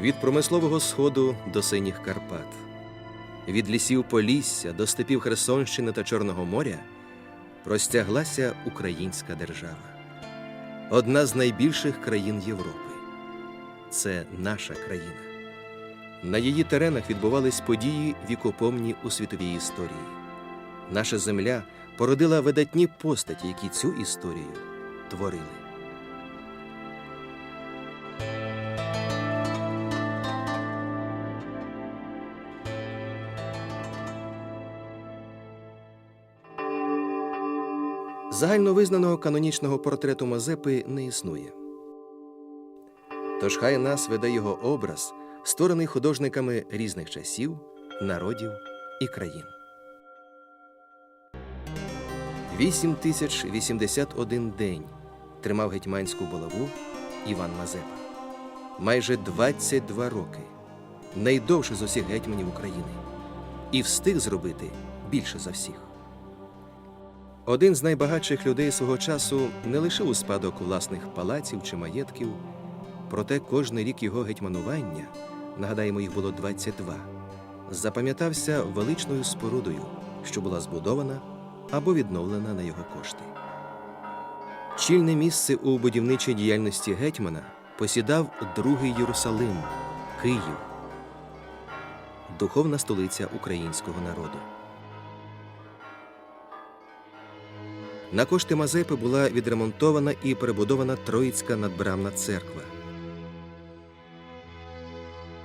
Від промислового сходу до синіх Карпат, від лісів Полісся до степів Херсонщини та Чорного моря простяглася українська держава, одна з найбільших країн Європи. Це наша країна. На її теренах відбувались події вікопомні у світовій історії. Наша земля породила видатні постаті, які цю історію творили. Загальновизнаного канонічного портрету Мазепи не існує. Тож хай нас веде його образ, створений художниками різних часів, народів і країн. 8081 день тримав гетьманську булаву Іван Мазепа. Майже 22 роки. Найдовше з усіх гетьманів України. І встиг зробити більше за всіх. Один з найбагатших людей свого часу не лишив у спадок власних палаців чи маєтків, проте кожний рік його гетьманування, нагадаємо, їх було 22, запам'ятався величною спорудою, що була збудована або відновлена на його кошти. Чільне місце у будівничій діяльності гетьмана посідав другий Єрусалим, Київ, духовна столиця українського народу. На кошти Мазепи була відремонтована і перебудована Троїцька надбрамна церква.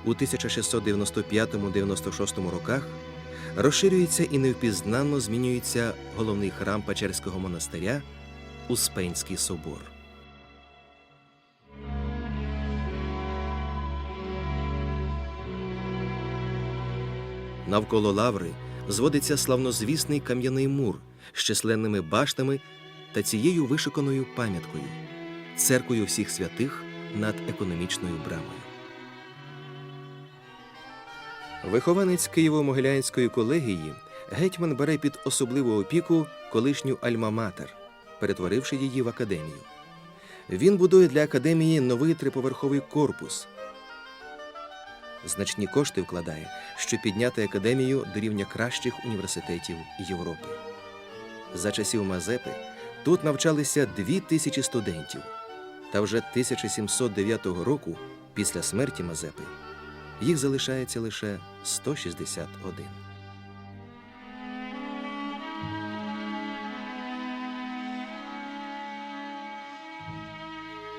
У 1695-96 роках розширюється і невпізнанно змінюється головний храм Печерського монастиря Успенський собор. Навколо лаври зводиться славнозвісний кам'яний мур з численними баштами та цією вишиканою пам'яткою церквою всіх святих над економічною брамою. Вихованець Києво-Могилянської колегії гетьман бере під особливу опіку колишню Альма-Матер, перетворивши її в академію. Він будує для академії новий триповерховий корпус. Значні кошти вкладає, щоб підняти академію до рівня кращих університетів Європи. За часів Мазепи тут навчалися дві тисячі студентів, та вже 1709 року, після смерті Мазепи, їх залишається лише 161.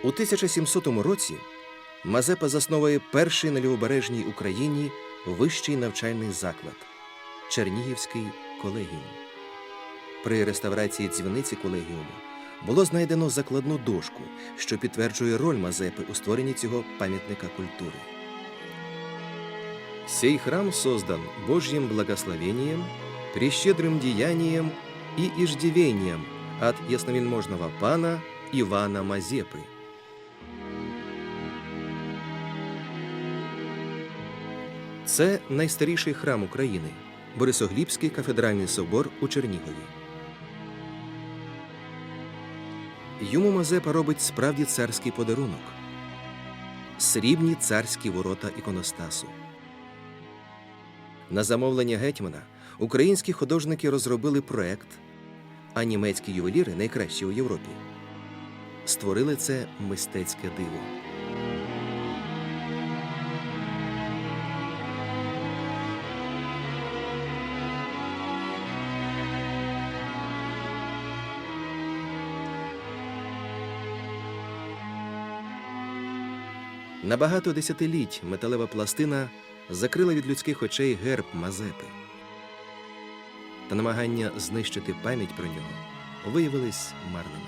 У 1700 році Мазепа засновує перший на лівобережній Україні вищий навчальний заклад Чернігівський колегіум. При реставрації дзвіниці колегіуму було знайдено закладну дошку, що підтверджує роль Мазепи у створенні цього пам'ятника культури. Сей храм создан Божьим благословением, прещедрым деянием и иждивением от ясновельможного пана Ивана Мазепы. Це найстаріший храм України Борисоглібський кафедральний собор у Чернігові. Йому Мазепа робить справді царський подарунок срібні царські ворота іконостасу. На замовлення гетьмана українські художники розробили проект, а німецькі ювеліри, найкращі у Європі, створили це мистецьке диво. На багато десятиліть металева пластина закрила від людських очей герб Мазепи. Та намагання знищити пам'ять про нього виявились марними.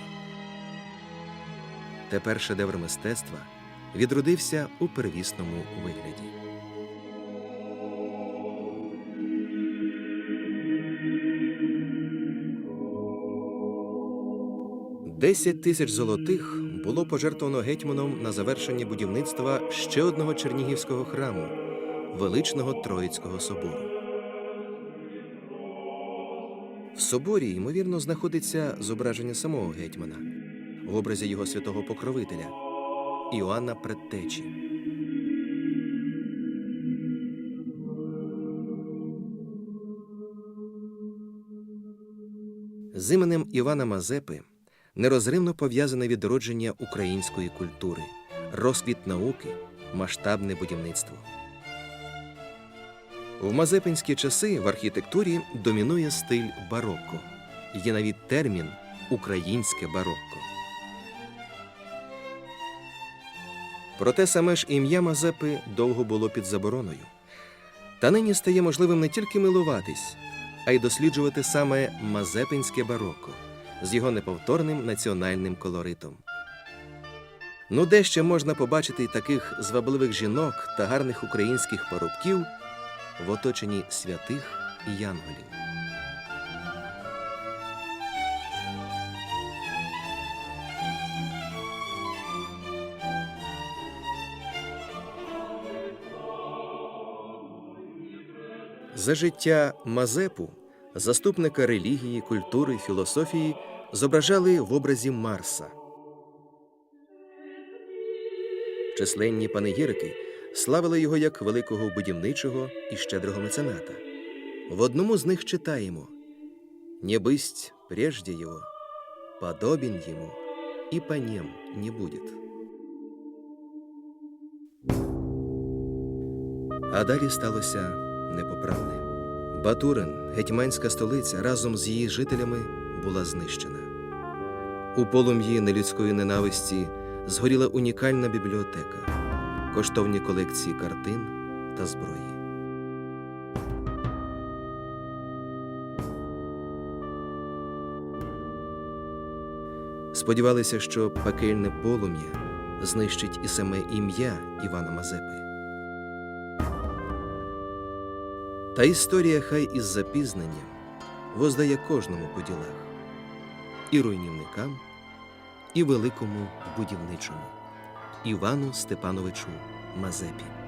Тепер шедевр мистецтва відродився у первісному вигляді. Десять тисяч золотих було пожертвовано гетьманом на завершення будівництва ще одного чернігівського храму, величного Троїцького собору. В соборі, ймовірно, знаходиться зображення самого гетьмана в образі його святого покровителя Іоанна Предтечі. З іменем Івана Мазепи нерозривно пов'язане відродження української культури, розквіт науки, масштабне будівництво. В мазепинські часи в архітектурі домінує стиль барокко. Є навіть термін українське барокко. Проте саме ж ім'я Мазепи довго було під забороною. Та нині стає можливим не тільки милуватись, а й досліджувати саме мазепинське барокко з його неповторним національним колоритом. Ну, де ще можна побачити таких звабливих жінок та гарних українських парубків в оточенні святих і янголів. За життя Мазепу, заступника релігії, культури, філософії, зображали в образі Марса. Численні панегірики славили його як великого будівничого і щедрого мецената. В одному з них читаємо «Не бысть прежде его, подобен ему, и по нем не будет». А далі сталося непоправне. Батурин, гетьманська столиця, разом з її жителями була знищена. У полум'ї нелюдської ненависті згоріла унікальна бібліотека, коштовні колекції картин та зброї. Сподівалися, що пекельне полум'я знищить і саме ім'я Івана Мазепи. Та історія хай із запізненням воздає кожному по ділах і руйнівникам, і великому будівничому Івану Степановичу Мазепі.